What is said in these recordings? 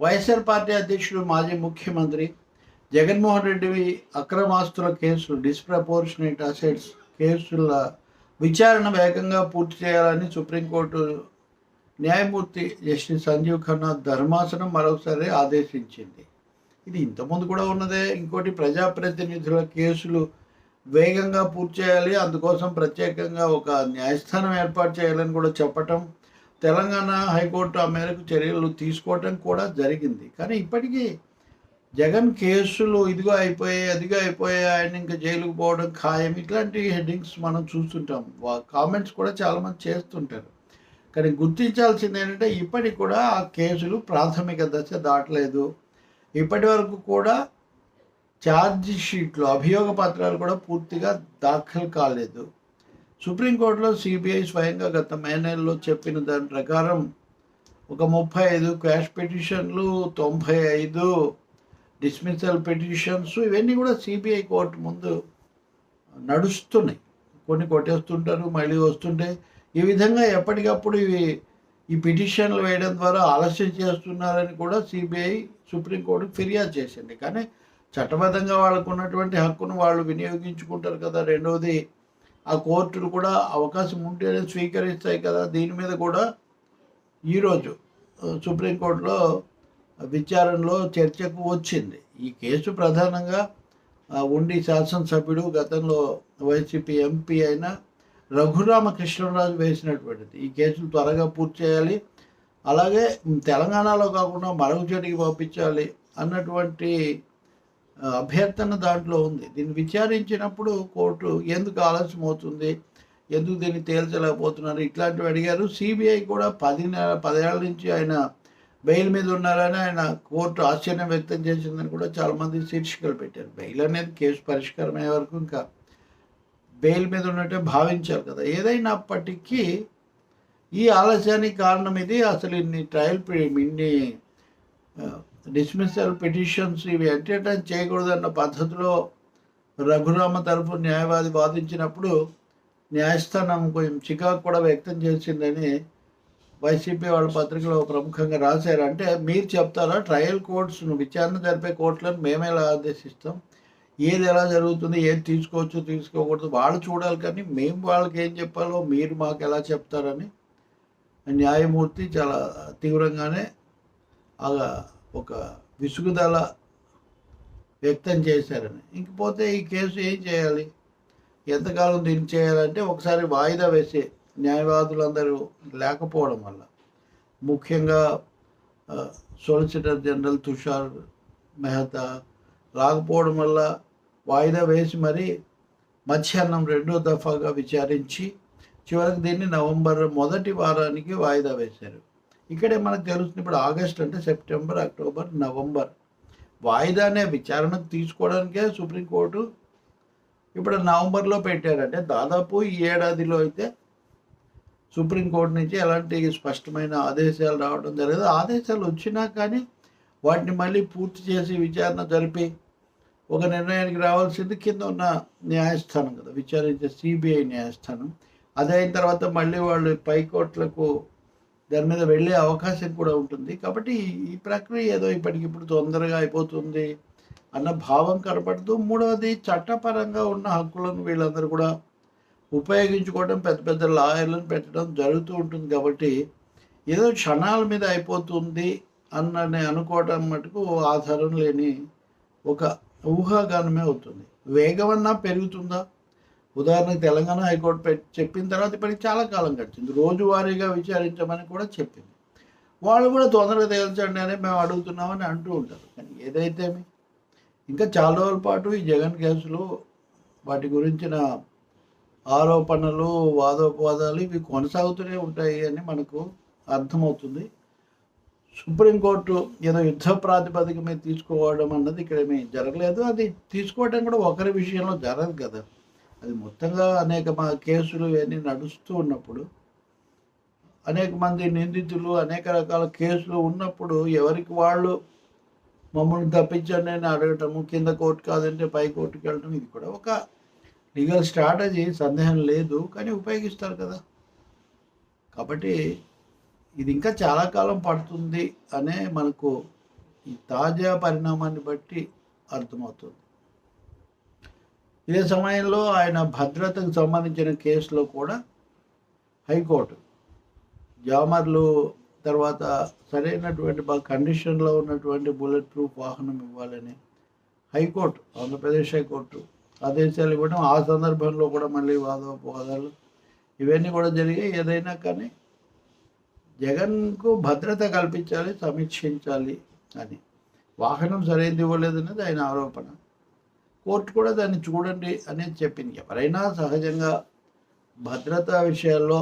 YSR party అధ్యక్షుడు మాజీ ముఖ్యమంత్రి జగన్మోహన్ రెడ్డి అక్రమాస్తుల కేసు డిస్ప్రపోర్షనేట్ అసెట్స్ కేసుల విచారణ వేగంగా పూర్తి చేయాలని సుప్రీంకోర్టు న్యాయమూర్తి జస్టిస్ సంజీవ్ ఖన్నా ధర్మాసనం మరోసారి ఆదేశించింది. ఇది ఇంతకుముందు కూడా ఉన్నదే. ఇంకోటి ప్రజాప్రతినిధుల కేసులు వేగంగా పూర్తి చేయాలి. అందుకోసం ప్రత్యేకంగా ఒక న్యాయస్థానం ఏర్పాటు చేయాలని కూడా చెప్పటం తెలంగాణ హైకోర్టు ఆ మేరకు చర్యలు తీసుకోవటం కూడా జరిగింది. కానీ ఇప్పటికీ జగన్ కేసులు ఇదిగో అయిపోయాయి అదిగో అయిపోయాయి ఆయన ఇంకా జైలుకు పోవడం ఖాయం. ఇట్లాంటి హెడ్డింగ్స్ మనం చూస్తుంటాం. కామెంట్స్ కూడా చాలామంది చేస్తుంటారు. కానీ గుర్తించాల్సింది ఏంటంటే ఇప్పటికి కూడా ఆ కేసులు ప్రాథమిక దశ దాటలేదు. ఇప్పటి వరకు కూడా ఛార్జ్ షీట్లు అభియోగ పత్రాలు కూడా పూర్తిగా దాఖలు కాలేదు. సుప్రీంకోర్టులో సిబిఐ స్వయంగా గత మే నెలలో చెప్పిన దాని ప్రకారం ఒక ముప్పై ఐదు క్యాష్ పిటిషన్లు తొంభై ఐదు డిస్మిసల్ పిటిషన్స్ ఇవన్నీ కూడా సిబిఐ కోర్టు ముందు నడుస్తున్నాయి. కొన్ని కొట్టేస్తుంటారు మళ్ళీ వస్తుంటే ఈ విధంగా ఎప్పటికప్పుడు ఇవి ఈ పిటిషన్లు వేయడం ద్వారా ఆలస్యం చేస్తున్నారని కూడా సిబిఐ సుప్రీంకోర్టుకు ఫిర్యాదు చేసింది. కానీ చట్టబద్ధంగా వాళ్ళకు ఉన్నటువంటి హక్కును వాళ్ళు వినియోగించుకుంటారు కదా రెండవది ఆ కోర్టులు కూడా అవకాశం ఉంటేనే స్వీకరిస్తాయి కదా. దీని మీద కూడా ఈరోజు సుప్రీంకోర్టులో విచారణలో చర్చకు వచ్చింది. ఈ కేసు ప్రధానంగా ఉండి శాసనసభ్యుడు గతంలో వైసీపీ ఎంపీ అయిన రఘురామకృష్ణరాజు వేసినటువంటిది. ఈ కేసులు త్వరగా పూర్తి చేయాలి. అలాగే తెలంగాణలో కాకుండా మరొక చోటికి పంపించాలి అన్నటువంటి అభ్యర్థన దాంట్లో ఉంది. దీన్ని విచారించినప్పుడు కోర్టు ఎందుకు ఆలస్యం అవుతుంది? ఎందుకు దీన్ని తేల్చలేకపోతున్నారు? ఇట్లాంటివి అడిగారు. సిబిఐ కూడా పది నెల పదేళ్ళ నుంచి ఆయన బెయిల్ మీద ఉన్నారని ఆయన కోర్టు ఆశ్చర్యం వ్యక్తం చేసిందని కూడా చాలామంది శీర్షికలు పెట్టారు. బెయిల్ అనేది కేసు పరిష్కారం అయ్యే వరకు ఇంకా బెయిల్ మీద ఉన్నట్టే భావించారు కదా. ఏదైనప్పటికీ ఈ ఆలస్యానికి కారణం ఇది. అసలు ఇన్ని ట్రయల్ ఇన్ని డిస్మిసల్ పిటిషన్స్ ఇవి ఎంటర్టైన్ చేయకూడదన్న పద్ధతిలో రఘురామ తరపు న్యాయవాది వాదించినప్పుడు న్యాయస్థానం కొంచెం చికాకు కూడా వ్యక్తం చేసిందని వైసీపీ వాళ్ళ పత్రికలో ప్రముఖంగా రాశారు. అంటే మీరు చెప్తారా ట్రయల్ కోర్ట్స్ విచారణ జరిపే కోర్టులను మేమే ఎలా ఆదేశిస్తాం? ఏది ఎలా జరుగుతుంది ఏది తీసుకోవచ్చు తీసుకోకూడదు వాళ్ళు చూడాలి కానీ మేము వాళ్ళకి ఏం చెప్పాలో మీరు మాకు ఎలా చెప్తారని న్యాయమూర్తి చాలా తీవ్రంగానే అలా ఒక విసుగుదల వ్యక్తం చేశారని. ఇంకపోతే ఈ కేసు ఏం చేయాలి? ఎంతకాలం దీన్ని చేయాలంటే ఒకసారి వాయిదా వేసే న్యాయవాదులందరూ లేకపోవడం వల్ల. ముఖ్యంగా సొలిసిటర్ జనరల్ తుషార్ మెహతా రాకపోవడం వల్ల వాయిదా వేసి మరి మధ్యాహ్నం రెండో దఫాగా విచారించి చివరికి దీన్ని నవంబర్ మొదటి వారానికి వాయిదా వేశారు. ఇక్కడే మనకు తెలుస్తుంది ఇప్పుడు ఆగస్ట్ అంటే సెప్టెంబర్ అక్టోబర్ నవంబర్. వాయిదానే విచారణ తీసుకోవడానికే సుప్రీంకోర్టు ఇప్పుడు నవంబర్లో పెట్టారంటే దాదాపు ఈ ఏడాదిలో అయితే సుప్రీంకోర్టు నుంచి ఎలాంటి స్పష్టమైన ఆదేశాలు రావడం జరగదు. ఆదేశాలు వచ్చినా కానీ వాటిని మళ్ళీ పూర్తి చేసి విచారణ జరిపి ఒక నిర్ణయానికి రావాల్సింది కింద ఉన్న న్యాయస్థానం కదా. విచారించే సిబిఐ న్యాయస్థానం. అదే అయిన తర్వాత మళ్ళీ వాళ్ళు పైకోట్లకు దాని మీద వెళ్ళే అవకాశం కూడా ఉంటుంది. కాబట్టి ఈ- ప్రక్రియ ఏదో ఇప్పటికిప్పుడు తొందరగా అయిపోతుంది అన్న భావం కనపడుతూ మూడవది చట్టపరంగా ఉన్న హక్కులను వీళ్ళందరూ కూడా ఉపయోగించుకోవడం పెద్ద పెద్ద లాయర్లను పెట్టడం జరుగుతూ ఉంటుంది కాబట్టి ఏదో క్షణాల మీద అయిపోతుంది అన్నని అనుకోవడం మటుకు ఆధారం లేని ఒక ఊహాగానమే అవుతుంది. వేగమన్నా పెరుగుతుందా? ఉదాహరణకు తెలంగాణ హైకోర్టు చెప్పిన తర్వాత ఇప్పటికి చాలా కాలం గడిచింది. రోజువారీగా విచారించమని కూడా చెప్పింది. వాళ్ళు కూడా తొందరగా తేల్చండి అని మేము అడుగుతున్నామని అంటూ ఉంటారు. కానీ ఏదైతే ఇంకా చాలా రోజుల పాటు ఈ జగన్ కేసులు వాటి గురించిన ఆరోపణలు వాదోపవాదాలు ఇవి కొనసాగుతూనే ఉంటాయి అని మనకు అర్థమవుతుంది. సుప్రీంకోర్టు ఏదో యుద్ధ ప్రాతిపదిక మీద తీసుకోవడం అన్నది ఇక్కడ ఏమీ జరగలేదు. అది తీసుకోవడం కూడా ఒకరి విషయంలో జరగదు కదా. అది మొత్తంగా అనేక మా కేసులు ఇవన్నీ నడుస్తూ ఉన్నప్పుడు అనేక మంది నిందితులు అనేక రకాల కేసులు ఉన్నప్పుడు ఎవరికి వాళ్ళు మమ్మల్ని తప్పించండి అని అడగటము కింద కోర్టు కాదంటే పై కోర్టుకి వెళ్ళటం ఇది కూడా ఒక లీగల్ స్ట్రాటజీ సందేహం లేదు కానీ ఉపయోగిస్తారు కదా. కాబట్టి ఇది ఇంకా చాలా కాలం పడుతుంది అనే మనకు ఈ తాజా పరిణామాన్ని బట్టి అర్థమవుతుంది. ఇదే సమయంలో ఆయన భద్రతకు సంబంధించిన కేసులో కూడా హైకోర్టు జామర్లు తర్వాత సరైనటువంటి బాగా కండిషన్లో ఉన్నటువంటి బుల్లెట్ ప్రూఫ్ వాహనం ఇవ్వాలని హైకోర్టు ఆంధ్రప్రదేశ్ హైకోర్టు ఆదేశాలు ఇవ్వడం ఆ సందర్భంలో కూడా మళ్ళీ వాదోపవాదాలు ఇవన్నీ కూడా జరిగాయి. ఏదైనా కానీ జగన్కు భద్రత కల్పించాలి సమీక్షించాలి అని. వాహనం సరైనది ఇవ్వలేదనేది ఆయన ఆరోపణ. కోర్టు కూడా దాన్ని చూడండి అనేది చెప్పింది. ఎవరైనా సహజంగా భద్రతా విషయాల్లో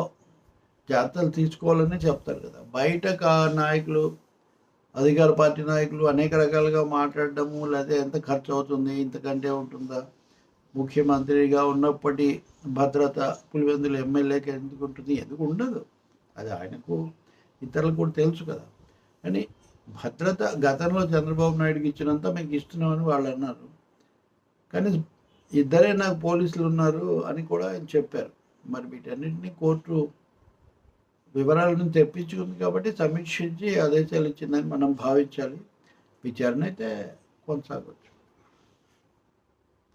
జాగ్రత్తలు తీసుకోవాలని చెప్తారు కదా. బయట నాయకులు అధికార పార్టీ నాయకులు అనేక రకాలుగా మాట్లాడడము లేదా ఎంత ఖర్చు అవుతుంది ఇంతకంటే ఉంటుందా? ముఖ్యమంత్రిగా ఉన్నప్పటి భద్రత పులివెందులు ఎమ్మెల్యేకి ఎందుకు ఉంటుంది? ఎందుకు ఉండదు? అది ఆయనకు ఇతరులకు కూడా తెలుసు కదా. కానీ భద్రత గతంలో చంద్రబాబు నాయుడుకి ఇచ్చినంత మీకు ఇస్తున్నామని వాళ్ళు అన్నారు. కానీ ఇద్దరే నాకు పోలీసులు ఉన్నారు అని కూడా ఆయన చెప్పారు. మరి వీటన్నింటినీ కోర్టు వివరాలను తెప్పించుకుంది కాబట్టి సమీక్షించి ఆదేశాలు ఇచ్చిందని మనం భావించాలి. విచారణ అయితే కొనసాగొచ్చు.